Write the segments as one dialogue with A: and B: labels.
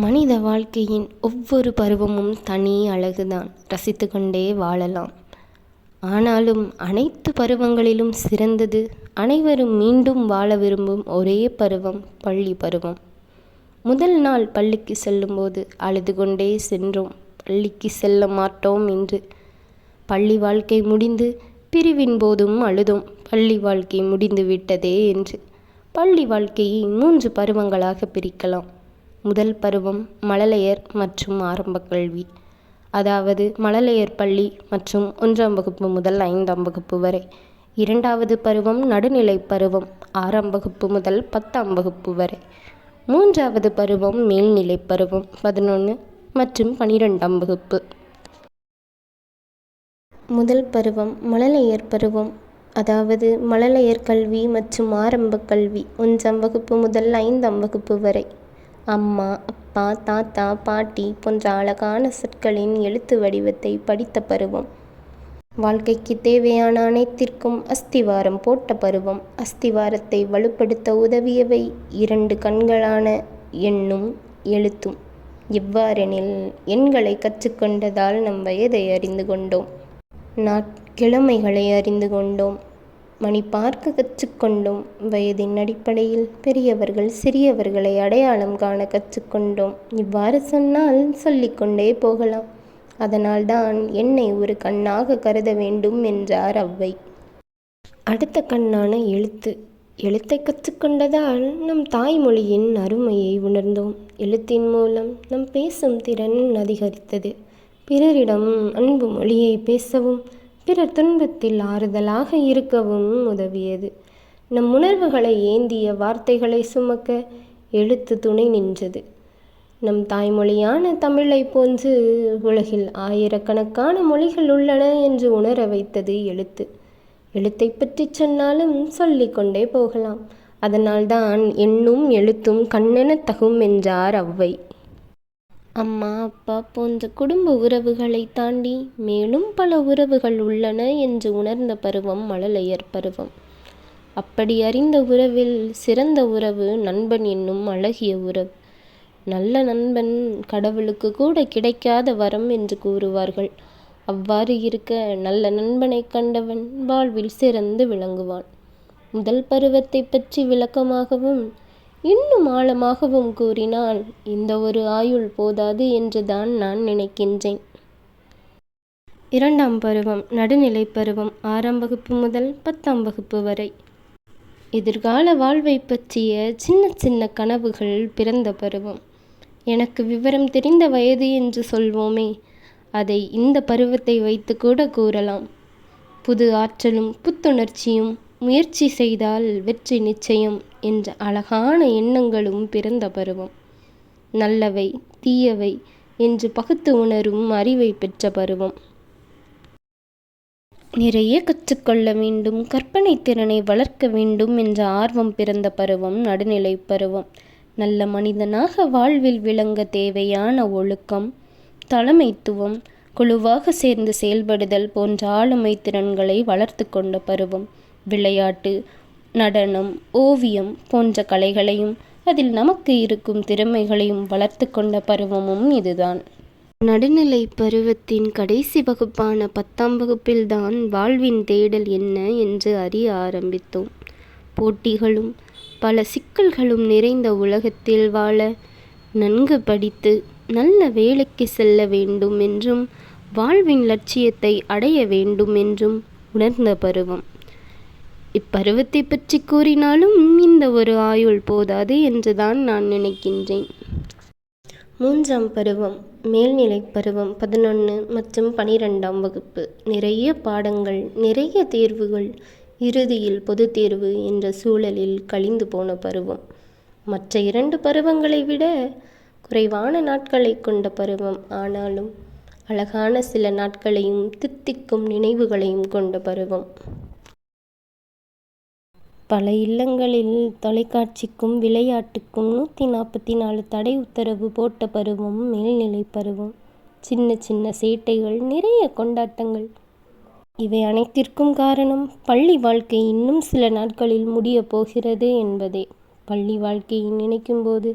A: மனித வாழ்க்கையின் ஒவ்வொரு பருவமும் தனி அழகுதான். ரசித்து கொண்டே வாழலாம். ஆனாலும் அனைத்து பருவங்களிலும் சிறந்தது அனைவரும் மீண்டும் வாழ விரும்பும் ஒரே பருவம் பள்ளி பருவம். முதல் நாள் பள்ளிக்கு செல்லும்போது அழுது கொண்டே சென்றோம். பள்ளிக்கு செல்ல மாட்டோம் என்று. பள்ளி வாழ்க்கை முடிந்து பிரிவின் போதும் அழுதோம். பள்ளி வாழ்க்கை முடிந்து விட்டதே என்று. பள்ளி வாழ்க்கையை மூன்று பருவங்களாக பிரிக்கலாம். முதல் பருவம் மழலையர் மற்றும் ஆரம்ப கல்வி. அதாவது மழலையர் பள்ளி மற்றும் ஒன்றாம் வகுப்பு முதல் ஐந்தாம் வகுப்பு வரை. இரண்டாவது பருவம் நடுநிலை பருவம் ஆறாம் வகுப்பு முதல் பத்தாம் வகுப்பு வரை. மூன்றாவது பருவம் மேல்நிலை பருவம் பதினொன்று மற்றும் பனிரெண்டாம் வகுப்பு. முதல் பருவம் மழலையர் பருவம். அதாவது மழலையர் கல்வி மற்றும் ஆரம்ப கல்வி ஒன்றாம் வகுப்பு முதல் ஐந்தாம் வகுப்பு வரை. அம்மா அப்பா தாத்தா பாட்டி போன்ற அழகான சொற்களின் எழுத்து வடிவத்தை படித்த பருவம். வாழ்க்கைக்கு தேவையான அனைத்திற்கும் அஸ்திவாரம் போட்ட பருவம். அஸ்திவாரத்தை வலுப்படுத்த உதவியவை இரண்டு கண்களான எண்ணும் எழுத்தும். எவ்வாறெனில் எண்களை கற்றுக்கொண்டதால் நம் வயதை அறிந்து கொண்டோம். நாட்கிழமைகளை அறிந்து கொண்டோம். மணி பார்க்க கற்றுக்கொண்டோம் வயதின் அடிப்படையில் பெரியவர்கள் சிறியவர்களை அடையாளம் காண கற்றுக்கொண்டோம். இவ்வாறு சொன்னால் சொல்லிக்கொண்டே போகலாம். அதனால்தான் என்னை ஒரு கண்ணாக கருத வேண்டும் என்றார் அவ்வை. அடுத்த கண்ணான எழுத்து. எழுத்தை கற்றுக்கொண்டதால் நம் தாய்மொழியின் அருமையை உணர்ந்தோம். எழுத்தின் மூலம் நம் பேசும் திறன் அதிகரித்தது. பிறரிடம் அன்பு மொழியை பேசவும் பிறர் துன்பத்தில் ஆறுதலாக இருக்கவும் உதவியது. நம் உணர்வுகளை ஏந்திய வார்த்தைகளை சுமக்க எழுத்து துணை நின்றது. நம் தாய்மொழியான தமிழை போன்று உலகில் ஆயிரக்கணக்கான மொழிகள் உள்ளன என்று உணர வைத்தது எழுத்து. எழுத்தை பற்றி சொன்னாலும் சொல்லிக்கொண்டே போகலாம். அதனால்தான் எண்ணும் எழுத்தும் கண்ணென தகும் என்றார் அவ்வை. அம்மா அப்பா போன்ற குடும்ப உறவுகளை தாண்டி மேலும் பல உறவுகள் உள்ளன என்று உணர்ந்த பருவம் மழலையர் பருவம். அப்படி அறிந்த உறவில் சிறந்த உறவு நண்பன் என்னும் அழகிய உறவு. நல்ல நண்பன் கடவுளுக்கு கூட கிடைக்காத வரம் என்று கூறுவார்கள். அவ்வாறு இருக்க நல்ல நண்பனை கண்டவன் வாழ்வில் சிறந்து விளங்குவான். முதல் பருவத்தை பற்றி விளக்கமாகவும் இன்னும் ஆழமாகவும் கூறினால் இந்த ஒரு ஆயுள் போதாது என்றுதான் நான் நினைக்கின்றேன். இரண்டாம் பருவம் நடுநிலை பருவம் ஆறாம் வகுப்பு முதல் பத்தாம் வகுப்பு வரை. எதிர்கால வாழ்வை பற்றிய சின்ன சின்ன கனவுகள் பிறந்த பருவம். எனக்கு விவரம் தெரிந்த வயது என்று சொல்வோமே அதை இந்த பருவத்தை வைத்து கூட கூறலாம். புது ஆற்றலும் புத்துணர்ச்சியும் முயற்சி செய்தால் வெற்றி நிச்சயம் என்ற அழகான எண்ணங்களும் பிறந்த பருவம். நல்லவை தீயவை என்று பகுத்து உணரும் அறிவை பெற்ற பருவம். நிறைய கற்றுக்கொள்ள வேண்டும் கற்பனை திறனை வளர்க்க வேண்டும் என்ற ஆர்வம் பிறந்த பருவம் நடுநிலை பருவம். நல்ல மனிதனாக வாழ்வில் விளங்க தேவையான ஒழுக்கம் தலைமைத்துவம் குழுவாக சேர்ந்து செயல்படுதல் போன்ற ஆளுமை திறன்களை வளர்த்து கொண்ட பருவம். விளையாட்டு நடனம் ஓவியம் போன்ற கலைகளையும் அதில் நமக்கு இருக்கும் திறமைகளையும் வளர்த்து கொண்ட பருவமும் இதுதான். நடுநிலை பருவத்தின் கடைசி வகுப்பான பத்தாம் வகுப்பில்தான் வாழ்வின் தேடல் என்ன என்று அறிய ஆரம்பித்தோம். போட்டிகளும் பல சிக்கல்களும் நிறைந்த உலகத்தில் வாழ நன்கு படித்து நல்ல வேலைக்கு செல்ல வேண்டும் என்றும் வாழ்வின் லட்சியத்தை அடைய வேண்டும் என்றும் உணர்ந்த பருவம். இப்பருவத்தை பற்றி கூறினாலும் இந்த ஒரு ஆயுள் போதாது என்றுதான் நான் நினைக்கின்றேன். மூன்றாம் பருவம் மேல்நிலை பருவம் பதினொன்று மற்றும் பனிரெண்டாம் வகுப்பு. நிறைய பாடங்கள் நிறைய தேர்வுகள் இறுதியில் பொது தேர்வு என்ற சூழலில் கழிந்து போன பருவம். மற்ற இரண்டு பருவங்களை விட குறைவான நாட்களை கொண்ட பருவம். ஆனாலும் அழகான சில நாட்களையும் தித்திக்கும் நினைவுகளையும் கொண்ட பருவம். பல இல்லங்களில் தொலைக்காட்சிக்கும் விளையாட்டுக்கும் நூற்றி நாற்பத்தி நாலு தடை உத்தரவு போட்ட பருவம் மேல்நிலை பருவம். சின்ன சின்ன சேட்டைகள் நிறைய கொண்டாட்டங்கள். இவை அனைத்திற்கும் காரணம் பள்ளி வாழ்க்கை இன்னும் சில நாட்களில் முடியப் போகிறது என்பதே. பள்ளி வாழ்க்கையை நினைக்கும்போது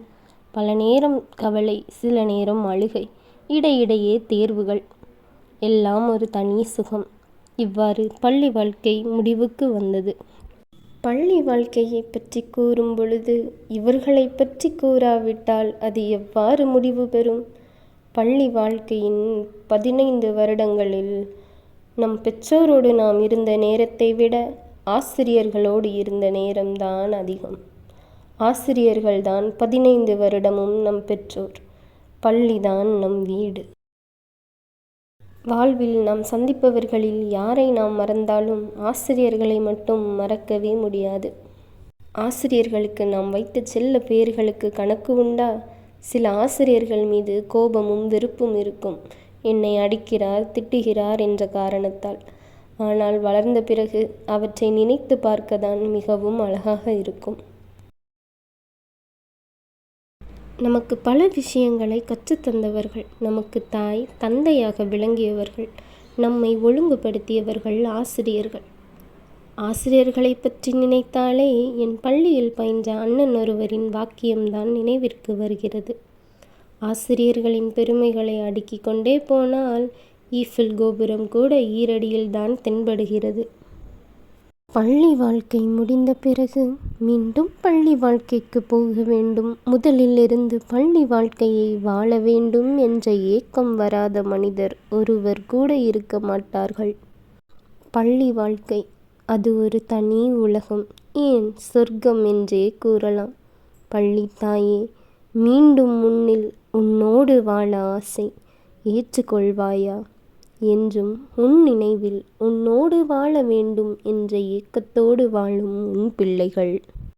A: பல நேரம் கவலை சில நேரம் அழுகை இடையிடையே தேர்வுகள். எல்லாம் ஒரு தனி சுகம். இவ்வாறு பள்ளி வாழ்க்கை முடிவுக்கு வந்தது. பள்ளி வாழ்க்கையை பற்றி கூறும் பொழுது இவர்களை பற்றி கூறாவிட்டால் அது எவ்வாறு முடிவு பெறும்? பள்ளி வாழ்க்கையின் பதினைந்து வருடங்களில் நம் பெற்றோரோடு நாம் இருந்த நேரத்தை விட ஆசிரியர்களோடு இருந்த நேரம்தான் அதிகம். ஆசிரியர்கள்தான் பதினைந்து வருடமும் நம் பெற்றோர். பள்ளிதான் நம் வீடு. வாழ்வில் நாம் சந்திப்பவர்களில் யாரை நாம் மறந்தாலும் ஆசிரியர்களை மட்டும் மறக்கவே முடியாது. ஆசிரியர்களுக்கு நாம் வைத்த செல்ல பெயர்களுக்கு கணக்கு உண்டா? சில ஆசிரியர்கள் மீது கோபமும் வெறுப்பும் இருக்கும். என்னை அடிக்கிறார் திட்டுகிறார் என்ற காரணத்தால். ஆனால் வளர்ந்த பிறகு அவற்றை நினைத்து பார்க்கத்தான் மிகவும் அழகாக இருக்கும். நமக்கு பல விஷயங்களை கற்றுத்தந்தவர்கள் நமக்கு தாய் தந்தையாக விளங்கியவர்கள் நம்மை ஒழுங்குபடுத்தியவர்கள் ஆசிரியர்கள். ஆசிரியர்களை பற்றி நினைத்தாலே என் பள்ளியில் பயின்ற அண்ணன் ஒருவரின் வாக்கியம்தான் நினைவிற்கு வருகிறது. ஆசிரியர்களின் பெருமைகளை அடுக்கிக் கொண்டே போனால் ஈஃபில் கோபுரம் கூட ஈரடியில்தான் தென்படுகிறது. பள்ளி வாழ்க்கை முடிந்த பிறகு மீண்டும் பள்ளி வாழ்க்கைக்கு போக வேண்டும். முதலில் இருந்து பள்ளி வாழ்க்கையை வாழ வேண்டும் என்ற ஏக்கம் வராத மனிதர் ஒருவர் கூட இருக்க மாட்டார்கள். பள்ளி வாழ்க்கை அது ஒரு தனி உலகம். ஏன் சொர்க்கம் என்றே கூறலாம். பள்ளி தாயே மீண்டும் முன்னில் உன்னோடு வாழ ஆசை. ஏற்றுக்கொள்வாயா? என்றும் உன் நினைவில் உன்னோடு வாழ வேண்டும் என்ற ஏக்கத்தோடு வாழும் உன் பிள்ளைகள்.